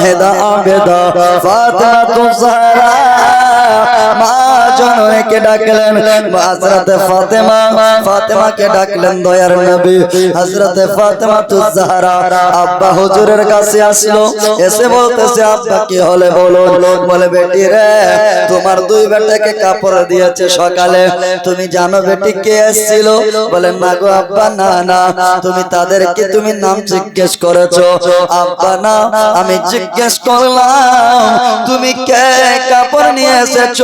জাহেদা আবেদা ফাতেমা তু জাহরা ডাকলেন ফাতেমা, ফাতেমাকে ডাকলেন দয়ার নবী। ফাতেমা আব্বা হুজুরের কাছে আসলো, এসে বলতেছে, আব্বা, কি হলে বলো বলে, বেটি রে, তোমার দুই বেটাকে কাপড় দিয়েছে সকালে। তুমি জানো বেটি কে এসেছিল? বলে না গো, আব্বা, না না, তুমি তাদেরকে তুমি নাম জিজ্ঞেস করেছ। আব্বা, না, আমি জিজ্ঞেস করলাম, তুমি কে কাপড় নিয়ে এসেছ?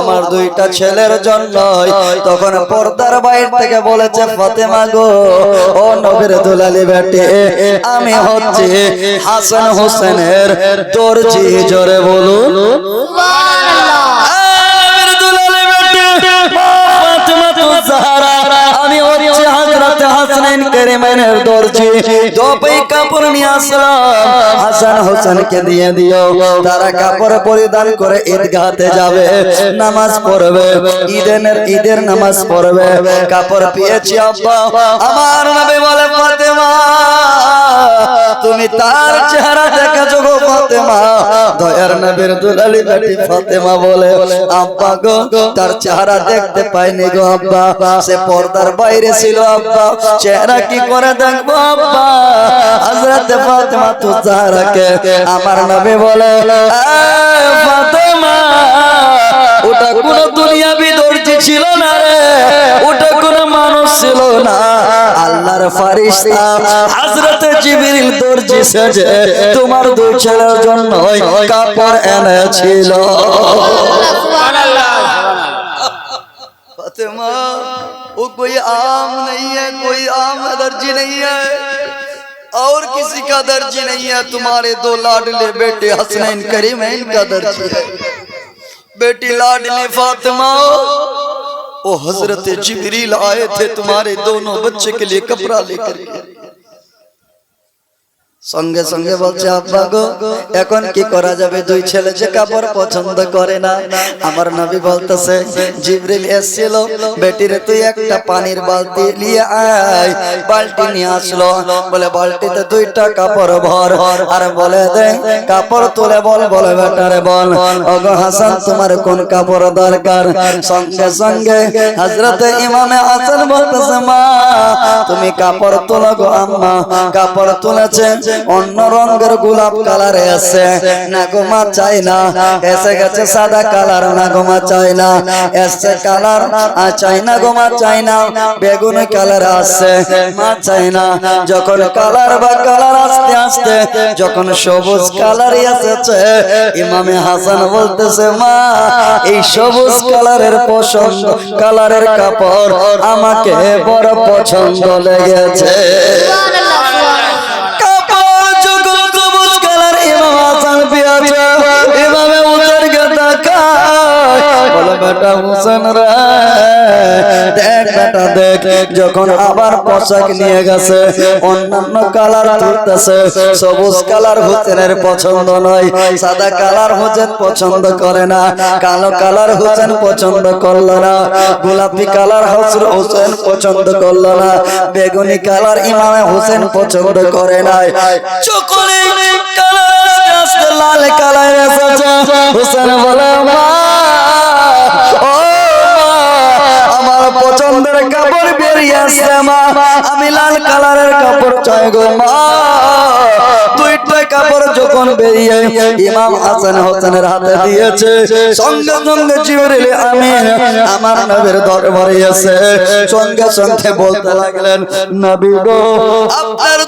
আমার দুইটা ছেলের জন্য তখন পর্দার বাইর থেকে বলেছে, ফাতেমা গো, ও নবীর দুলালি বেটি, আমি হচ্ছে হাসান হোসেনের দর্জি, জোরে বলুন। আমি হচ্ছে হযরত হাসান কারিমের দর্জি দপই কাপড় নিয়ে আসলাম। হাসান হোসেনকে দিয়ে দিও। তারা কাপড় পরিধান করে ঈদগাহতে যাবে। নামাজ পড়বে। ঈদের ঈদের নামাজ পড়বে। কাপড় পেয়েছি আব্বা। আমার নবী বলে, ফাতেমা তুমি তার চেহারা দেখেছ গো ফাতেমা। দয়ার নবীর দুলালি বেটি ফাতেমা বলে, আব্বা গো, তার চেহারা দেখতে পাইনি গো আব্বা। সে পর্দার বাইরে ছিল আব্বা। চেহারা কি করে দেখব আব্বা? হযরত ফাতেমা তো জাহরাকে আমার নবী বলে "এই ফাতেমা আল্লাহর ফারিস্তা হযরত জিবরিল দর্জি সেজে তোমার দুই ছেলের জন্য কাপড় এনেছিল फातिमा वो कोई आम नहीं है कोई आम दर्जी नहीं है और किसी का दर्जी नहीं है तुम्हारे दो लाडले बेटे हसनैन करीमैन का दर्जी है बेटी लाडली फातिमा वो हज़रत जिबरील आए थे तुम्हारे दोनों बच्चे के लिए कपड़ा लेकर के। সঙ্গে সঙ্গে বলছে আব্বা গো এখন কি করা যাবে? দুই ছেলে যে কাপড় পছন্দ করে না আমার নবী বলতেছে জিবরিল এসেছিল বেটিরে তুই একটা পানির বালতি নিয়ে আয় বালতি নিয়ে আসলো বলে বালতিতে দুইটা কাপড় ভর আর বলে দে কাপড় তুলে বল বলে বেটারে বল ওগো হাসান তোমার কোন কাপড় দরকার? সঙ্গে সঙ্গে হযরতে ইমামে হাসান বলতেছে মা তুমি কাপড় তোলো গো আম্মা কাপড় তুলেছে অন্য রঙের গোলাপ কালার এসে না গো মা চাই না। এসে গেছে সাদা কালার। না গো মা চাই না। এসে কালার। চাই না গো মা চাই না। বেগুন কালার আসছে মা চাই না। যখন কালার বা কালার আস্তে আস্তে, যখন সবুজ কালার এসেছে, ইমামে হাসান বলতেছে, মা, এই সবুজ কালারের পছন্দ, কালারের কাপড় আমাকে বড় পছন্দ লেগেছে। বেটা হুসেন রে। দেখ বেটা, দেখ, যখন আবার পোশাক নিয়ে গেছে, অন্যান্য কালার তুলতেছে সবুজ কালার হুসেনের পছন্দ নয়, সাদা কালার পছন্দ করে না, কালো কালার পছন্দ করল না, গোলাপি কালার হসর হোসেন পছন্দ করল না, বেগুনি কালার ইমামে হোসেন পছন্দ করে নাই চকলে কালার লাল কালার এসেছে। হোসেন বলে, মা আমি লাল কালারের কাপড় চাই গো মা। কাপড় যখন বেরিয়ে ইমাম হাসান হোসেনের হাতে দিয়েছে, সঙ্গে সঙ্গে আমি আমার নবীর দরবারে সঙ্গে সঙ্গে বলতে লাগলেন, নবী গো, আপনার